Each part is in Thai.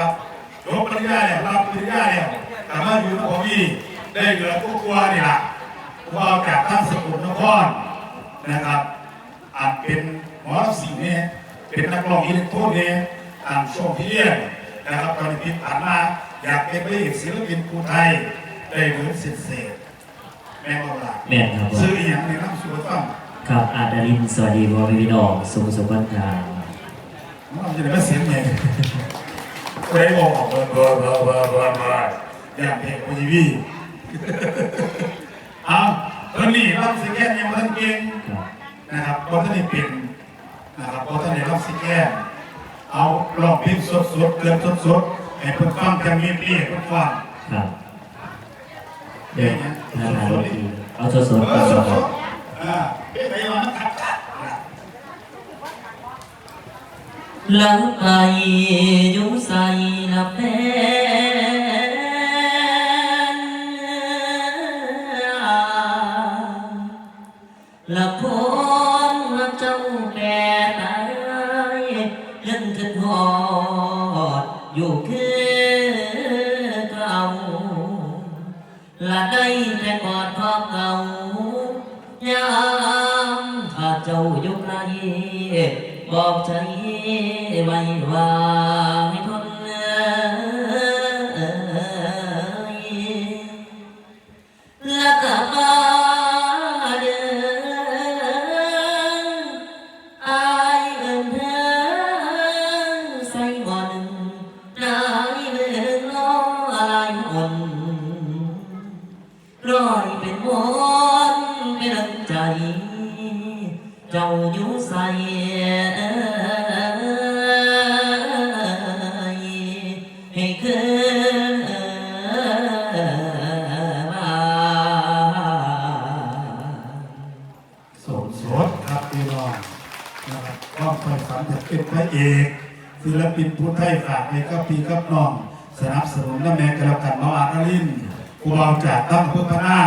นะครับยกปริญญาเนี่ยรับปริญญาเนี่ยแต่ว่าอยู่นครพี่ได้เหลือผู้กลัวนี่แหละผู้เอาจากท่านสกุลนครนะครับอาจเป็นหมอรับสิ่งเนี่ยเป็นนักร้องอิเล็กโทรนเนี่ยตามช่วงที่เรียนนะครับตอนนี้ผ่านมาอยากเป็นพระเอกศิลปินภูไทยได้เหมือนเศษเศษๆแม่บอกล่ะแม่นครับผมซื้ออหย่างในน้ำสุรต้องครับอาดารินสวัสดีพ่อแม่พี่น้องสุขสุขวันทางมันจะได้ไม่เสียงไง เคยบอกเบอร์เบอร์เบอร์เบอร์เบอร์เบอร์อย่างเพลงโอทีวีเอาตอนนี้รับสิแกนยังไม่ทันเก่งนะครับเพราะท่านได้เป็นนะครับเพราะท่านได้รับสิแกนเอาลองพลงสดสดๆเกินสดสดๆให้เพิ่อนฟังจะมีเปรี้ยเพิ่อนฟังครับเด็กนานาโรตีเอาสดสดเอก่อนสดครับดๆอ่าเอ๊ะไปเอามาขัดขัดนะ หลังไปอยู่ใส่ละแพนละคนเจ้าแก่ตายยังคิดหอดอยู่คือเก่าละได้แต่กอดพ่อเก่ายามถ้าเจ้าอยู่ไกล บอกใจไว้ว่าให้ทนเอยและกลับมาเดินอายเอินเธอใส่บ่หนึ่งนายเมืองล้ออะไรอ่นร้อยเป็นมนเป็นใจ เจ้าอยู่ใส่ให้คืนมาสมสดครับพี่น้องนะครับก็ไฟฝันจะเป็นพระเอกศิลปินผู้ไทยฝากในก็ปีกับน้อง สนับสนุนและแม่กระกันมาอาคารินครูบาจากตั้งเพื่อพระหน้า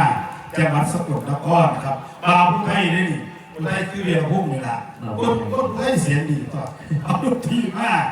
จังหวัดสกลนครครับบาวผู้ไทยได้นี่ ผู้ไทยคือเรียนพุ่งนี่ล่ะคนคนผู้ไทยเสียงดีต่อเอาลูกทีมาก